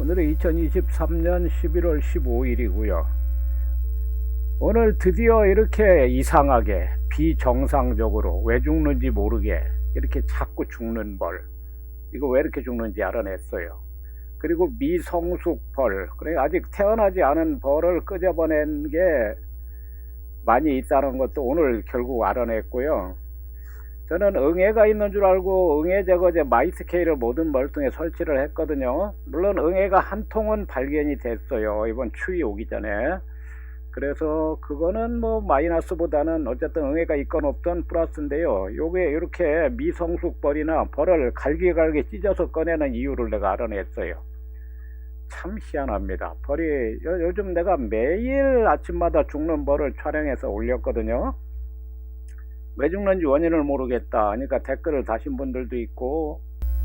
오늘은 2023년 11월 15일이고요. 오늘 드디어 이렇게 이상하게 비정상적으로 왜 죽는지 모르게 이렇게 자꾸 죽는 벌. 이거 왜 이렇게 죽는지 알아냈어요. 그리고 미성숙 벌. 그래 아직 태어나지 않은 벌을 끄집어낸 게 많이 있다는 것도 오늘 결국 알아냈고요. 저는 응애가 있는 줄 알고 응애 제거제 마이스케이를 모든 멀뚱에 설치를 했거든요. 물론 응애가 한 통은 발견이 됐어요. 이번 추위 오기 전에. 그래서 그거는 뭐 마이너스보다는 어쨌든 응애가 있건 없던 플러스인데요. 요게 이렇게 미성숙 벌이나 벌을 갈기갈기 찢어서 꺼내는 이유를 내가 알아냈어요. 참 희한합니다. 벌이 요, 요즘 내가 매일 아침마다 죽는 벌을 촬영해서 올렸거든요. 왜 죽는지 원인을 모르겠다. 그러니까 댓글을 다신 분들도 있고,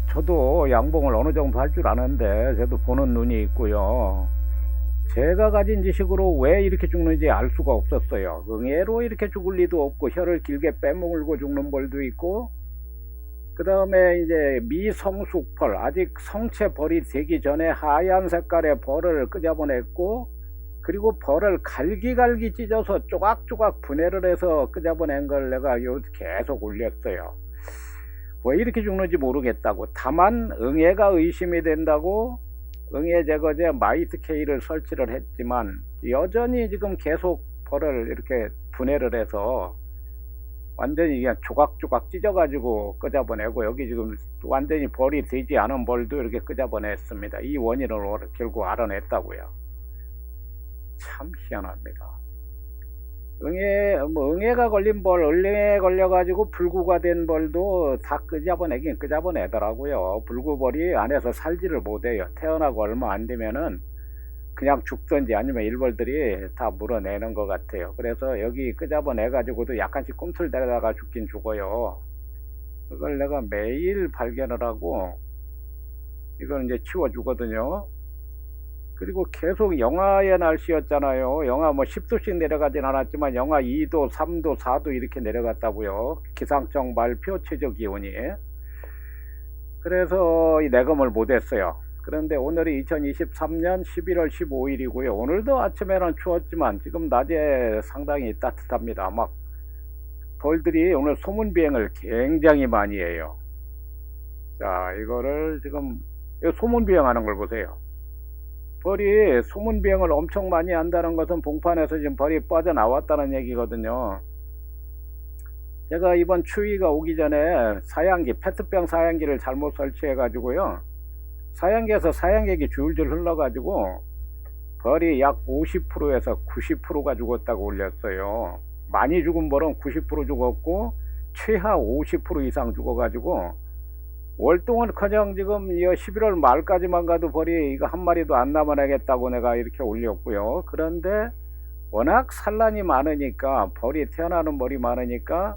저도 양봉을 어느 정도 할 줄 아는데, 저도 보는 눈이 있고요. 제가 가진 지식으로 왜 이렇게 죽는지 알 수가 없었어요. 응애로 이렇게 죽을 리도 없고, 혀를 길게 빼물고 죽는 벌도 있고, 그 다음에 이제 미성숙벌, 아직 성체 벌이 되기 전에 하얀 색깔의 벌을 끄집어냈고, 그리고 벌을 갈기갈기 찢어서 조각조각 분해를 해서 끄집어낸 걸 내가 요 계속 올렸어요. 왜 이렇게 죽는지 모르겠다고. 다만 응애가 의심이 된다고 응애 제거제 마이트케이를 설치를 했지만 여전히 지금 계속 벌을 이렇게 분해를 해서 완전히 그냥 조각조각 찢어가지고 끄집어내고 여기 지금 완전히 벌이 되지 않은 벌도 이렇게 끄집어냈습니다. 이 원인을 결국 알아냈다고요. 참 희한합니다. 응애, 뭐 응애가 걸린 벌, 을랭에 걸려가지고 불구가 된 벌도 다 끄집어내긴 끄집어내더라고요. 불구벌이 안에서 살지를 못해요. 태어나고 얼마 안 되면은 그냥 죽든지 아니면 일벌들이 다 물어내는 것 같아요. 그래서 여기 끄집어내가지고도 약간씩 꿈틀대다가 죽긴 죽어요. 그걸 내가 매일 발견을 하고 이걸 이제 치워주거든요. 그리고 계속 영하의 날씨였잖아요. 영하 뭐 10도씩 내려가진 않았지만 영하 2도, 3도, 4도 이렇게 내려갔다고요. 기상청 발표 최저 기온이. 그래서 이 내검을 못했어요. 그런데 오늘이 2023년 11월 15일이고요. 오늘도 아침에는 추웠지만 지금 낮에 상당히 따뜻합니다. 막 벌들이 오늘 소문 비행을 굉장히 많이 해요. 자, 이거를 지금 소문 비행하는 걸 보세요. 벌이 소문 비행을 엄청 많이 한다는 것은 봉판에서 지금 벌이 빠져나왔다는 얘기거든요. 제가 이번 추위가 오기 전에 사양기, 페트병 사양기를 잘못 설치해 가지고요. 사양기에서 사양액이 줄줄 흘러가지고 벌이 약 50%에서 90%가 죽었다고 올렸어요. 많이 죽은 벌은 90% 죽었고 최하 50% 이상 죽어가지고 월동은 커녕 지금 11월 말까지만 가도 벌이 이거 한 마리도 안 남아내겠다고 내가 이렇게 올렸고요. 그런데 워낙 산란이 많으니까 벌이 태어나는 벌이 많으니까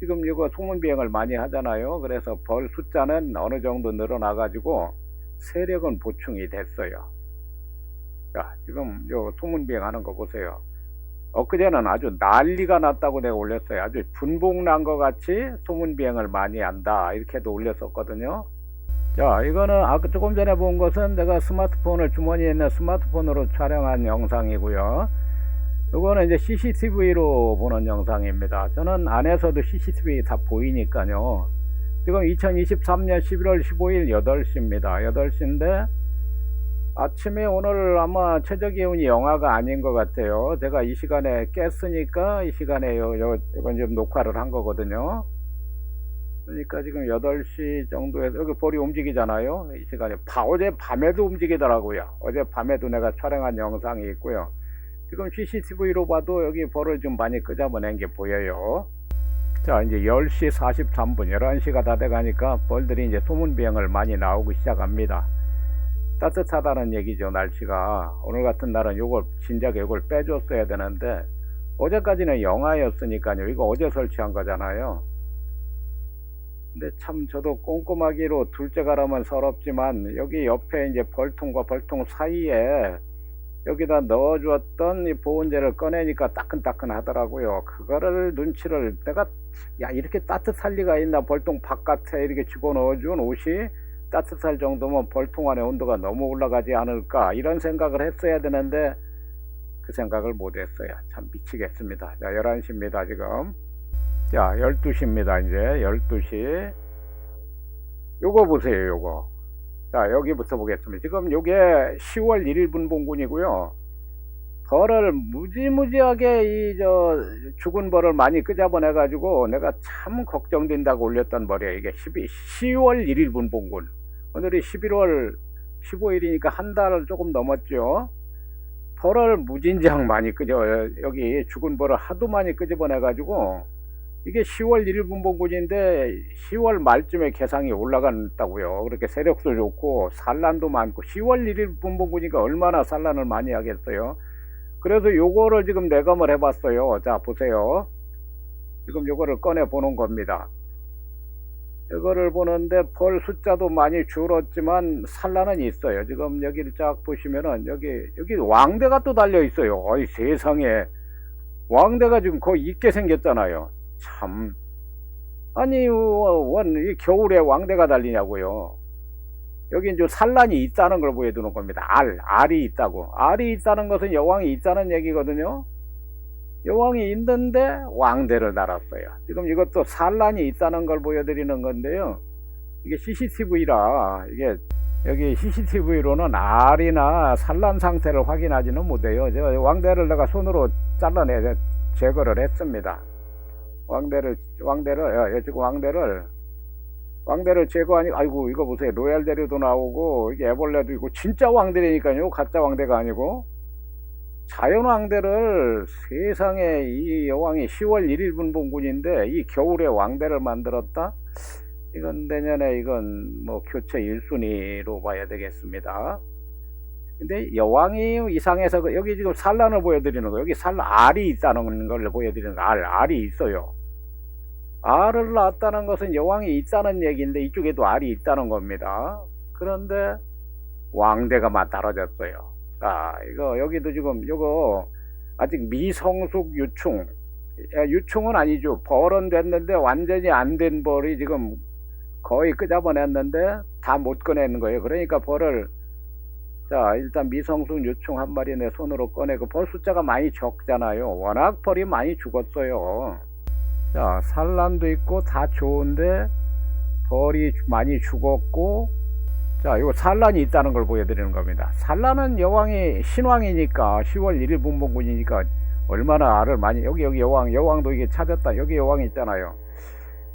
지금 이거 소문 비행을 많이 하잖아요. 그래서 벌 숫자는 어느 정도 늘어나 가지고 세력은 보충이 됐어요. 자, 지금 요 소문 비행하는 거 보세요. 엊그제는 아주 난리가 났다고 내가 올렸어요. 아주 분봉 난 것 같이 소문 비행을 많이 한다. 이렇게도 올렸었거든요. 자, 이거는 아까 조금 전에 본 것은 내가 스마트폰을 주머니에 있는 스마트폰으로 촬영한 영상이고요. 이거는 이제 CCTV로 보는 영상입니다. 저는 안에서도 CCTV 다 보이니까요. 지금 2023년 11월 15일 8시입니다. 8시인데 아침에 오늘 아마 최저 기온이 영하가 아닌 것 같아요. 제가 이 시간에 깼으니까 이 시간에 요, 요, 이건 좀 녹화를 한 거거든요. 그러니까 지금 8시 정도에서 여기 볼이 움직이잖아요. 이 시간에 바, 어제 밤에도 움직이더라고요. 어제 밤에도 내가 촬영한 영상이 있고요. 지금 CCTV로 봐도 여기 볼을 좀 많이 끄잡아낸 게 보여요. 자, 이제 10시 43분, 11시가 다 돼가니까 벌들이 이제 소문 비행을 많이 나오기 시작합니다. 따뜻하다는 얘기죠, 날씨가. 오늘 같은 날은 요걸, 진작 요걸 빼줬어야 되는데, 어제까지는 영하였으니까요. 이거 어제 설치한 거잖아요. 근데 참 저도 꼼꼼하기로 둘째 가라면 서럽지만, 여기 옆에 이제 벌통과 벌통 사이에 여기다 넣어주었던 이 보온재를 꺼내니까 따끈따끈 하더라고요. 그거를 눈치를 내가 야 이렇게 따뜻할 리가 있나 벌통 바깥에 이렇게 집어넣어준 옷이 따뜻할 정도면 벌통 안의 온도가 너무 올라가지 않을까 이런 생각을 했어야 되는데 그 생각을 못 했어요. 참 미치겠습니다. 자, 11시입니다, 지금. 자, 12시입니다, 이제. 12시. 요거 보세요, 요거. 자, 여기부터 보겠습니다. 지금 요게 10월 1일 분봉군이고요. 벌을 무지무지하게 이 저 죽은 벌을 많이 끄잡아내 가지고 내가 참 걱정된다고 올렸던 벌이에요. 이게 12, 10월 1일 분봉군. 오늘이 11월 15일이니까 한 달 조금 넘었죠. 벌을 무진장 많이 끄져 여기 죽은 벌을 하도 많이 끄집어내가지고 이게 10월 1일 분봉군인데 10월 말쯤에 개상이 올라간다고요. 그렇게 세력도 좋고 산란도 많고 10월 1일 분봉군이니까 얼마나 산란을 많이 하겠어요. 그래서 요거를 지금 내감을 해봤어요. 자 보세요. 지금 요거를 꺼내 보는 겁니다. 이거를 보는데 벌 숫자도 많이 줄었지만 산란은 있어요. 지금 여기를 쫙 보시면은 여기 여기 왕대가 또 달려 있어요. 어이 세상에 왕대가 지금 거의 있게 생겼잖아요. 참 아니 원 이 겨울에 왕대가 달리냐고요. 여기 이제 산란이 있다는 걸 보여주는 겁니다. 알, 알이 있다고. 알이 있다는 것은 여왕이 있다는 얘기거든요. 여왕이 있는데 왕대를 달았어요. 지금 이것도 산란이 있다는 걸 보여드리는 건데요. 이게 CCTV라 이게 여기 CCTV로는 알이나 산란 상태를 확인하지는 못해요. 저 왕대를 내가 손으로 잘라내 제거를 했습니다. 왕대를 왕대를 예, 지금 왕대를 왕대를 제거하니 아이고 이거 보세요 로얄 대류도 나오고 이게 애벌레도 있고 진짜 왕대라니까요 가짜 왕대가 아니고 자연 왕대를 세상에 이 여왕이 10월 1일 분봉군인데 이 겨울에 왕대를 만들었다 이건 내년에 이건 뭐 교체 1순위로 봐야 되겠습니다 근데 여왕이 이상해서 그 여기 지금 산란을 보여드리는 거 여기 산란 알이 있다는 걸 보여드리는 거 알 알이 있어요 알을 낳았다는 것은 여왕이 있다는 얘기인데 이쪽에도 알이 있다는 겁니다. 그런데 왕대가 맞달아졌어요. 자, 이거 여기도 지금 이거 아직 미성숙 유충 유충은 아니죠. 벌은 됐는데 완전히 안 된 벌이 지금 거의 끄잡아냈는데 다 못 꺼내는 거예요. 그러니까 벌을 자 일단 미성숙 유충 한 마리 내 손으로 꺼내고 벌 숫자가 많이 적잖아요. 워낙 벌이 많이 죽었어요. 자, 산란도 있고 다 좋은데 벌이 많이 죽었고 자, 이거 산란이 있다는 걸 보여드리는 겁니다. 산란은 여왕이 신왕이니까 10월 1일 분봉군이니까 얼마나 알을 많이 여기 여기 여왕 여왕도 이게 찾았다 여기 여왕이 있잖아요.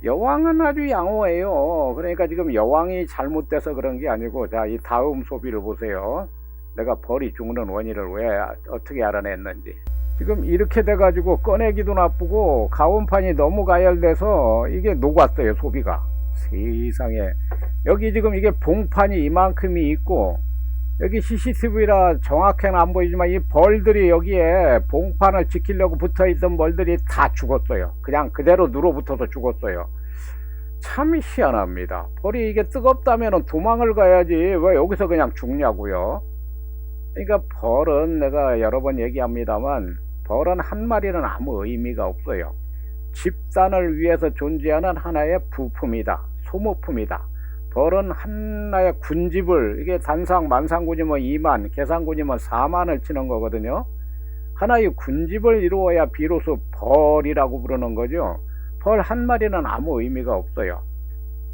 여왕은 아주 양호해요. 그러니까 지금 여왕이 잘못돼서 그런 게 아니고 자, 이 다음 소비를 보세요. 내가 벌이 죽는 원인을 왜 어떻게 알아냈는지. 지금 이렇게 돼가지고 꺼내기도 나쁘고 가온판이 너무 가열돼서 이게 녹았어요 소비가 세상에 여기 지금 이게 봉판이 이만큼이 있고 여기 CCTV라 정확히는 안 보이지만 이 벌들이 여기에 봉판을 지키려고 붙어있던 벌들이 다 죽었어요 그냥 그대로 누러붙어서 죽었어요 참 희한합니다 벌이 이게 뜨겁다면 도망을 가야지 왜 여기서 그냥 죽냐고요 그러니까 벌은 내가 여러 번 얘기합니다만 벌은 한 마리는 아무 의미가 없어요. 집단을 위해서 존재하는 하나의 부품이다. 소모품이다. 벌은 하나의 군집을 이게 단상 만상군이면 2만, 계산군이면 4만을 치는 거거든요. 하나의 군집을 이루어야 비로소 벌이라고 부르는 거죠. 벌 한 마리는 아무 의미가 없어요.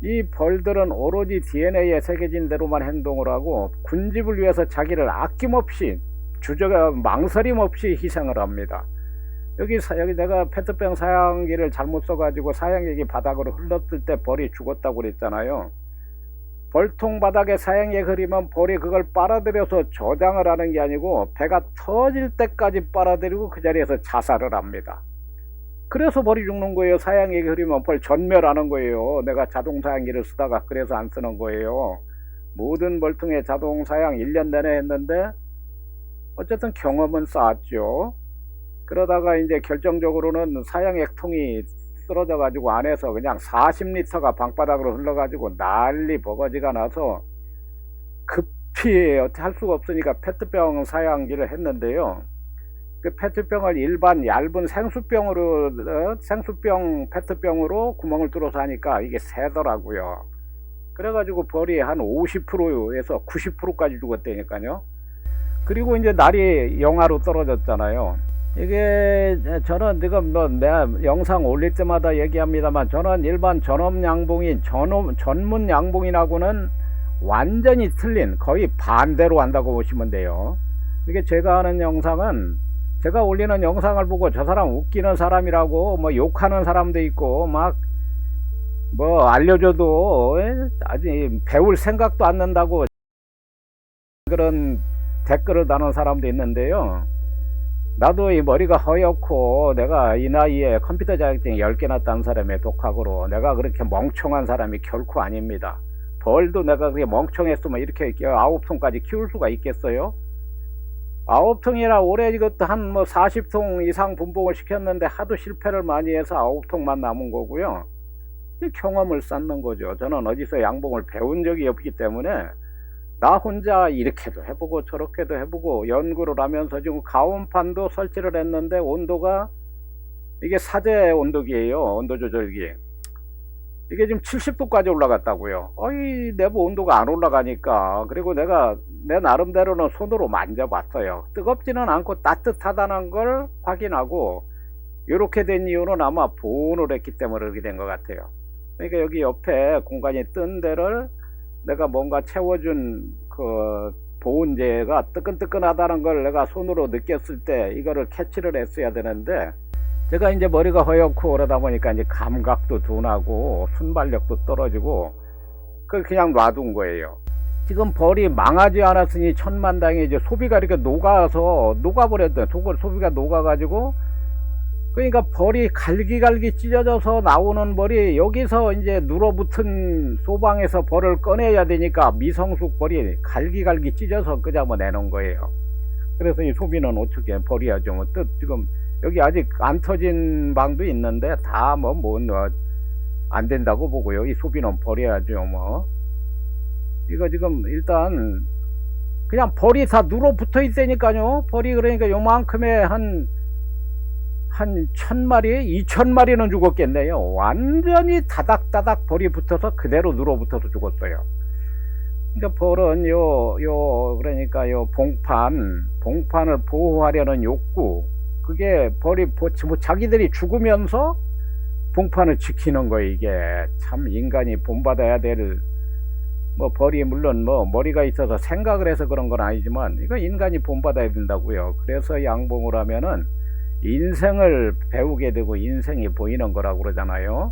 이 벌들은 오로지 DNA에 새겨진 대로만 행동을 하고 군집을 위해서 자기를 아낌없이 주저가 망설임 없이 희생을 합니다. 여기 여기 내가 페트병 사양기를 잘못 써가지고 사양액이 바닥으로 흘렀을 때 벌이 죽었다고 그랬잖아요. 벌통 바닥에 사양액 흐리면 벌이 그걸 빨아들여서 저장을 하는 게 아니고 배가 터질 때까지 빨아들이고 그 자리에서 자살을 합니다. 그래서 벌이 죽는 거예요. 사양액이 흐리면 벌 전멸하는 거예요. 내가 자동 사양기를 쓰다가 그래서 안 쓰는 거예요. 모든 벌통에 자동 사양 1년 내내 했는데 어쨌든 경험은 쌓았죠. 그러다가 이제 결정적으로는 사양 액통이 쓰러져 가지고 안에서 그냥 40리터가 방바닥으로 흘러 가지고 난리 버거지가 나서 급히 어떻게 할 수가 없으니까 페트병 사양기를 했는데요. 그 페트병을 일반 얇은 생수병으로 어, 생수병 페트병으로 구멍을 뚫어서 하니까 이게 새더라고요. 그래가지고 벌이 한 50%에서 90%까지 죽었다니까요. 그리고 이제 날이 영하로 떨어졌잖아요. 이게 저는 지금 뭐 내가 영상 올릴 때마다 얘기합니다만 저는 일반 전업 양봉인 전업, 전문 양봉인하고는 완전히 틀린 거의 반대로 한다고 보시면 돼요. 이게 제가 하는 영상은 제가 올리는 영상을 보고 저 사람 웃기는 사람이라고 뭐 욕하는 사람도 있고 막 뭐 알려줘도 에? 아직 배울 생각도 안 난다고 그런 댓글을 다는 사람도 있는데요. 나도 이 머리가 허옇고 내가 이 나이에 컴퓨터 자격증 10개나 딴 사람의 독학으로 내가 그렇게 멍청한 사람이 결코 아닙니다. 벌도 내가 그렇게 멍청했으면 이렇게 아홉 통까지 키울 수가 있겠어요? 아홉 통이라 올해 이것도 한 뭐 40통 이상 분봉을 시켰는데 하도 실패를 많이 해서 아홉 통만 남은 거고요. 이 경험을 쌓는 거죠. 저는 어디서 양봉을 배운 적이 없기 때문에 나 혼자 이렇게도 해보고 저렇게도 해보고 연구를 하면서 지금 가온판도 설치를 했는데 온도가 이게 사제 온도기예요. 온도 조절기. 이게 지금 70도까지 올라갔다고요. 어이 내부 온도가 안 올라가니까 그리고 내가 내 나름대로는 손으로 만져봤어요. 뜨겁지는 않고 따뜻하다는 걸 확인하고 이렇게 된 이유는 아마 보온을 했기 때문에 그렇게 된 것 같아요. 그러니까 여기 옆에 공간이 뜬 데를 내가 뭔가 채워준 그 보온재가 뜨끈뜨끈하다는 걸 내가 손으로 느꼈을 때 이거를 캐치를 했어야 되는데 제가 이제 머리가 허옇고 그러다 보니까 이제 감각도 둔하고 순발력도 떨어지고 그걸 그냥 놔둔 거예요. 지금 벌이 망하지 않았으니 천만당에 이제 소비가 이렇게 녹아서 녹아버렸던 소비가 녹아가지고 그러니까 벌이 갈기갈기 찢어져서 나오는 벌이 여기서 이제 눌어붙은 소방에서 벌을 꺼내야 되니까 미성숙 벌이 갈기갈기 찢어서 끄잡아 내는 거예요. 그래서 이 소비는 어떻게. 뭐 뜻, 지금 여기 아직 안 터진 방도 있는데 다뭐뭐안 된다고 보고요. 이 소비는 버려야죠. 뭐 이거 지금 일단 그냥 벌이 다 눌어붙어 있다니까요. 벌이 그러니까 요만큼의 한 한 천마리, 이천 마리는 죽었겠네요. 완전히 다닥다닥 벌이 붙어서 그대로 눌어붙어서 죽었어요. 그러니까 벌은 요, 요, 그러니까 요 봉판, 봉판을 보호하려는 욕구, 그게 벌이 뭐 자기들이 죽으면서 봉판을 지키는 거예요, 이게. 참 인간이 본받아야 될, 뭐 벌이 물론 뭐 머리가 있어서 생각을 해서 그런 건 아니지만, 이거 인간이 본받아야 된다고요. 그래서 양봉을 하면은 인생을 배우게 되고 인생이 보이는 거라고 그러잖아요.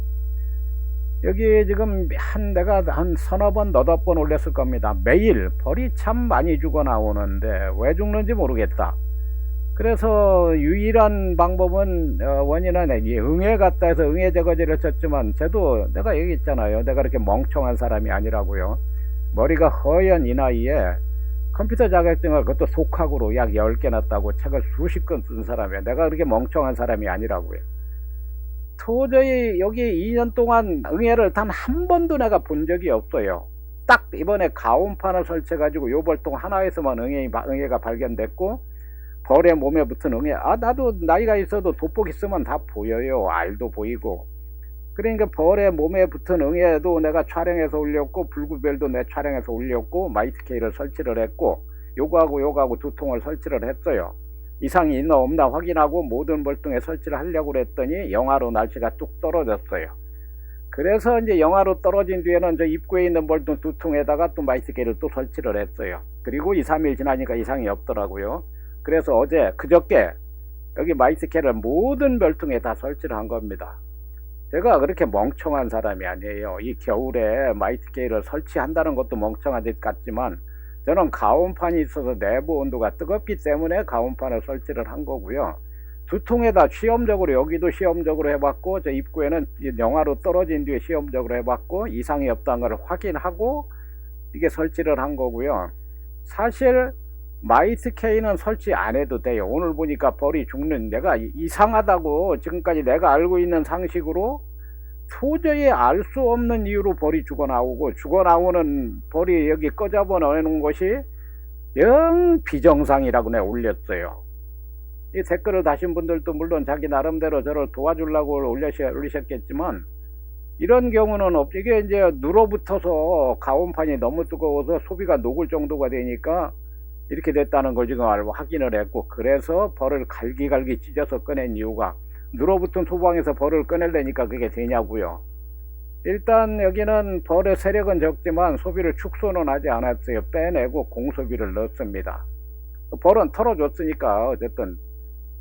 여기 지금 한 내가 한 서너 번 너댓 번 올렸을 겁니다. 매일 벌이 참 많이 죽어 나오는데 왜 죽는지 모르겠다. 그래서 유일한 방법은 어, 원인은 이 응애 같다 해서 응애 저거지를 쳤지만 저도 내가 얘기했잖아요. 내가 그렇게 멍청한 사람이 아니라고요. 머리가 허연 이 나이에 컴퓨터 자격증을 그것도 속학으로 약 10개나 따고 책을 수십 권 쓴 사람이야. 내가 그렇게 멍청한 사람이 아니라고요. 도저히 여기 2년 동안 응애를 단 한 번도 내가 본 적이 없어요. 딱 이번에 가온판을 설치해가지고 요 벌통 하나에서만 응애, 응애가 발견됐고 벌의 몸에 붙은 응애 아 나도 나이가 있어도 돋보기 쓰면 다 보여요. 알도 보이고 그러니까 벌의 몸에 붙은 응애도 내가 촬영해서 올렸고 불구별도 내 촬영해서 올렸고 마이트케이를 설치를 했고 요거하고 요거하고 두 통을 설치를 했어요. 이상이 있나 없나 확인하고 모든 벌통에 설치를 하려고 그랬더니 영하로 날씨가 뚝 떨어졌어요. 그래서 이제 영하로 떨어진 뒤에는 저 입구에 있는 벌통 두 통에다가 또 마이트케이를 또 설치를 했어요. 그리고 2, 3일 지나니까 이상이 없더라고요. 그래서 어제 그저께 여기 마이트케이를 모든 벌통에 다 설치를 한 겁니다. 제가 그렇게 멍청한 사람이 아니에요. 이 겨울에 마이트게이를 설치한다는 것도 멍청한 짓 같지만 저는 가온판이 있어서 내부 온도가 뜨겁기 때문에 가온판을 설치를 한 거고요. 두 통에다 시험적으로 여기도 시험적으로 해봤고 저 입구에는 영하로 떨어진 뒤에 시험적으로 해봤고 이상이 없다는 걸 확인하고 이게 설치를 한 거고요. 사실 마이트케이는 설치 안 해도 돼요. 오늘 보니까 벌이 죽는 내가 이상하다고 지금까지 내가 알고 있는 상식으로 도저히 알 수 없는 이유로 벌이 죽어 나오고 죽어 나오는 벌이 여기 꺼잡아 놓는 것이 영 비정상이라고 내가 올렸어요. 이 댓글을 다신 분들도 물론 자기 나름대로 저를 도와주려고 올리셨, 올리셨겠지만 이런 경우는 없, 이게 이제 눌어붙어서 가온판이 너무 뜨거워서 소비가 녹을 정도가 되니까 이렇게 됐다는 걸 지금 알고 확인을 했고, 그래서 벌을 갈기갈기 찢어서 꺼낸 이유가 눌어붙은 소방에서 벌을 꺼내려니까 그게 되냐고요. 일단 여기는 벌의 세력은 적지만 소비를 축소는 하지 않았어요. 빼내고 공소비를 넣습니다. 벌은 털어줬으니까 어쨌든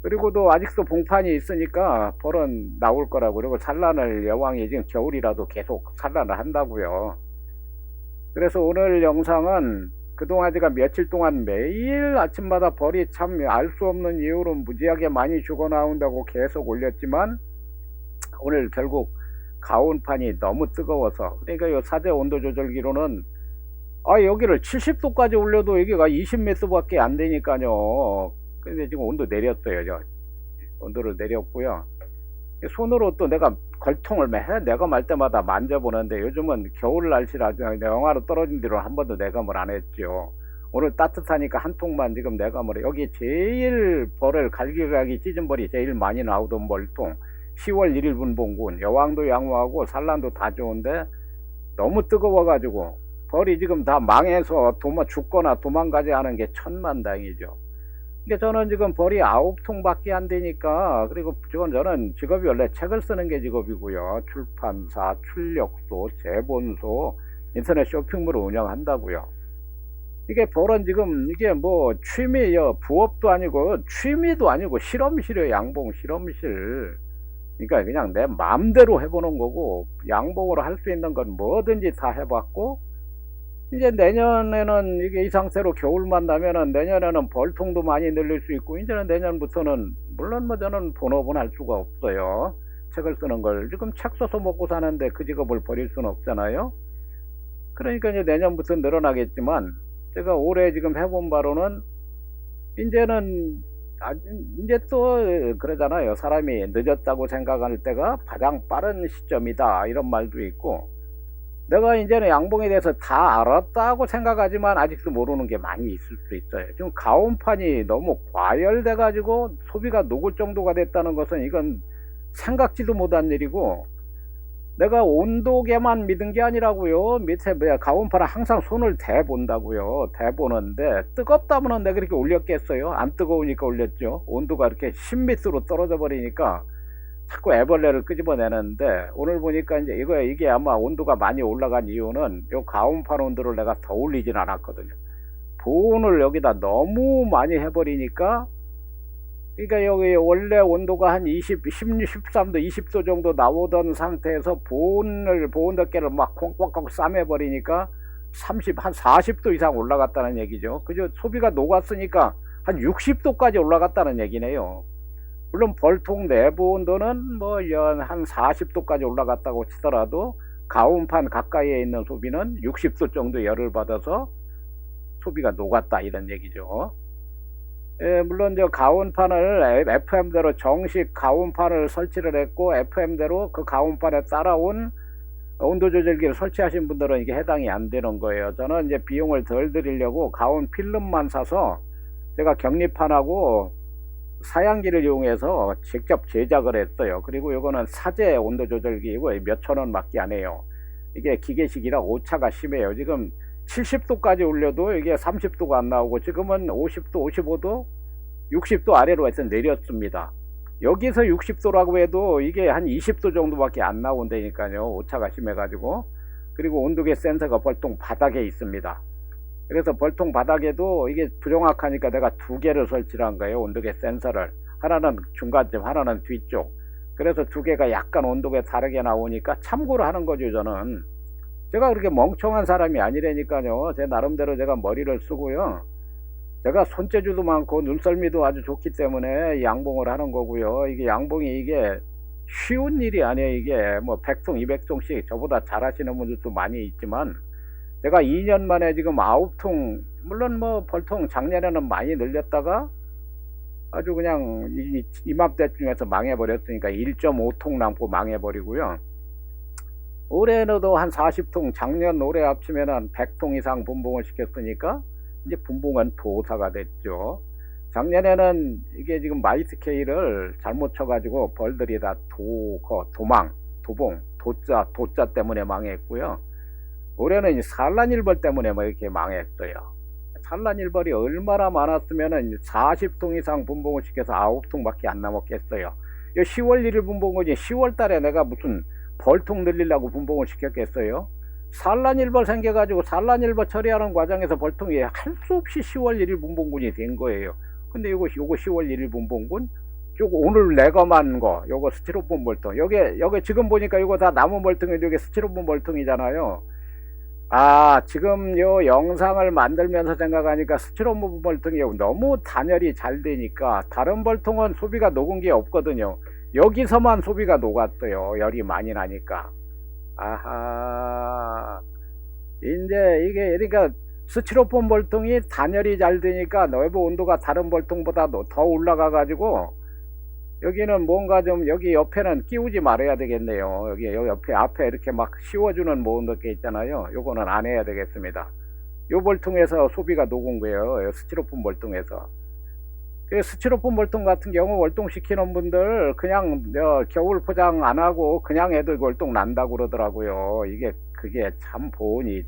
그리고도 아직도 봉판이 있으니까 벌은 나올 거라고 그리고 산란을 여왕이 지금 겨울이라도 계속 산란을 한다고요. 그래서 오늘 영상은 그동안 제가 며칠 동안 매일 아침마다 벌이 참 알 수 없는 이유로 무지하게 많이 죽어 나온다고 계속 올렸지만 오늘 결국 가온판이 너무 뜨거워서 그러니까 요 사제 온도 조절기로는 아 여기를 70도까지 올려도 여기가 20m 밖에 안 되니까요. 근데 지금 온도 내렸어요. 저 온도를 내렸고요 손으로 또 내가 걸통을 매 내가 말 때마다 만져보는데 요즘은 겨울 날씨라 영하로 떨어진 뒤로 한 번도 내감을 안 했죠. 오늘 따뜻하니까 한 통만 지금 내감을 해. 여기 제일 벌을 갈기갈기 찢은 벌이 제일 많이 나오던 벌통. 10월 1일 분봉군. 여왕도 양호하고 산란도 다 좋은데 너무 뜨거워가지고 벌이 지금 다 망해서 도망 죽거나 도망가지 않은 게 천만다행이죠. 그러니까 저는 지금 벌이 아홉 통밖에 안 되니까 그리고 지금 저는 직업이 원래 책을 쓰는 게 직업이고요. 출판사, 출력소, 재본소, 인터넷 쇼핑몰을 운영한다고요. 이게 벌은 지금 이게 뭐 취미요 부업도 아니고 취미도 아니고 실험실이에요 양봉 실험실. 그러니까 그냥 내 마음대로 해보는 거고 양봉으로 할 수 있는 건 뭐든지 다 해봤고 이제 내년에는 이게 이 상태로 겨울만 나면은 내년에는 벌통도 많이 늘릴 수 있고 이제는 내년부터는 물론 뭐 저는 본업은 할 수가 없어요 책을 쓰는 걸 지금 책 써서 먹고 사는데 그 직업을 버릴 수는 없잖아요 그러니까 이제 내년부터 늘어나겠지만 제가 올해 지금 해본 바로는 이제는 아, 이제 또 그러잖아요. 사람이 늦었다고 생각할 때가 가장 빠른 시점이다. 이런 말도 있고, 내가 이제는 양봉에 대해서 다 알았다고 생각하지만 아직도 모르는 게 많이 있을 수 있어요. 지금 가온판이 너무 과열돼 가지고 소비가 녹을 정도가 됐다는 것은 이건 생각지도 못한 일이고, 내가 온도계만 믿은 게 아니라고요. 밑에 뭐야 가온판은 항상 손을 대 본다고요. 대 보는데 뜨겁다면 내가 그렇게 올렸겠어요. 안 뜨거우니까 올렸죠. 온도가 이렇게 10m로 떨어져 버리니까 자꾸 애벌레를 끄집어내는데 오늘 보니까 이제 이거 이게 아마 온도가 많이 올라간 이유는 요 가온판 온도를 내가 더 올리진 않았거든요. 보온을 여기다 너무 많이 해버리니까 그러니까 여기 원래 온도가 한 20, 16, 13도, 20도 정도 나오던 상태에서 보온을 보온 덮개를 막 콩콩콩 싸매버리니까 30, 한 40도 이상 올라갔다는 얘기죠. 그죠? 소비가 녹았으니까 한 60도까지 올라갔다는 얘기네요. 물론 벌통 내부 온도는 뭐한 40도까지 올라갔다고 치더라도 가온판 가까이에 있는 소비는 60도 정도 열을 받아서 소비가 녹았다 이런 얘기죠. 예, 물론 저 가온판을 FM대로 정식 가온판을 설치를 했고 FM대로 그 가온판에 따라온 온도 조절기를 설치하신 분들은 이게 해당이 안 되는 거예요. 저는 이제 비용을 덜 들이려고 가온 필름만 사서 제가 격리판하고 사양기를 이용해서 직접 제작을 했어요. 그리고 이거는 사제 온도 조절기이고 몇천 원밖에 안 해요. 이게 기계식이라 오차가 심해요. 지금 70도까지 올려도 이게 30도가 안 나오고 지금은 50도, 55도, 60도 아래로 해서 내렸습니다. 여기서 60도라고 해도 이게 한 20도 정도밖에 안 나온다니까요. 오차가 심해가지고. 그리고 온도계 센서가 벌통 바닥에 있습니다. 그래서 벌통 바닥에도 이게 부정확하니까 내가 두 개를 설치를 한 거예요. 온도계 센서를. 하나는 중간쯤, 하나는 뒤쪽. 그래서 두 개가 약간 온도가 다르게 나오니까 참고로 하는 거죠, 저는. 제가 그렇게 멍청한 사람이 아니라니까요. 제 나름대로 제가 머리를 쓰고요. 제가 손재주도 많고 눈썰미도 아주 좋기 때문에 양봉을 하는 거고요. 이게 양봉이 이게 쉬운 일이 아니에요. 이게 뭐 100통, 200통씩 저보다 잘하시는 분들도 많이 있지만 제가 2년 만에 지금 9통, 물론 뭐 벌통 작년에는 많이 늘렸다가 아주 그냥 이, 이맘때쯤에서 망해버렸으니까 1.5통 남고 망해버리고요. 올해는도 한 40통, 작년 올해 합치면 한 100통 이상 분봉을 시켰으니까 이제 분봉은 도사가 됐죠. 작년에는 이게 지금 마이스케일을 잘못 쳐가지고 벌들이 다 도, 거, 도망, 도봉, 도자 도자 때문에 망했고요. 올해는 이 산란일벌 때문에 뭐 이렇게 망했어요. 산란일벌이 얼마나 많았으면은 40통 이상 분봉을 시켜서 9통밖에 안 남았겠어요. 이 10월 1일 분봉은이 10월 달에 내가 무슨 벌통 늘리려고 분봉을 시켰겠어요? 산란일벌 생겨가지고 산란일벌 처리하는 과정에서 벌통이 할 수 없이 10월 1일 분봉군이 된 거예요. 근데 요거, 요거 10월 1일 분봉군, 요거 오늘 내검한 거, 요거 스티로폼 벌통. 요게, 요게 지금 보니까 요거 다 나무 벌통인데 요게 스티로폼 벌통이잖아요. 아, 지금 요 영상을 만들면서 생각하니까 스티로폼 벌통이 너무 단열이 잘 되니까 다른 벌통은 소비가 녹은 게 없거든요. 여기서만 소비가 녹았어요. 열이 많이 나니까. 아하. 이제 이게 그러니까 스티로폼 벌통이 단열이 잘 되니까 내부 온도가 다른 벌통보다 더 올라가 가지고 여기는 뭔가 좀 여기 옆에는 끼우지 말아야 되겠네요. 여기 옆에 앞에 이렇게 막 씌워주는 모든 게 있잖아요. 요거는 안 해야 되겠습니다. 요 벌통에서 소비가 녹은 거예요. 요 스티로폼 벌통에서. 그 스티로폼 벌통 같은 경우 월동시키는 분들 그냥 저 겨울 포장 안 하고 그냥 해도 월동 난다고 그러더라고요. 이게 그게 참 보온이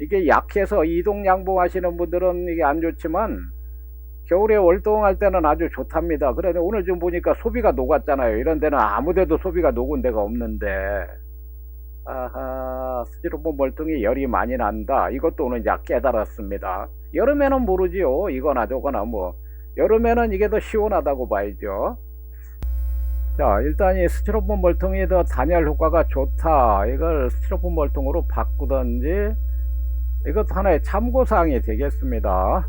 이게 약해서 이동 양봉 하시는 분들은 이게 안 좋지만 겨울에 월동할 때는 아주 좋답니다. 그런데 오늘 좀 보니까 소비가 녹았잖아요. 이런 데는 아무데도 소비가 녹은 데가 없는데 아하 스티로폼 벌통이 열이 많이 난다. 이것도 오늘 이제 깨달았습니다. 여름에는 모르지요. 이거나 저거나 뭐 여름에는 이게 더 시원하다고 봐야죠. 자, 일단 이 스티로폼 벌통이 더 단열 효과가 좋다. 이걸 스티로폼 벌통으로 바꾸든지 이것도 하나의 참고사항이 되겠습니다.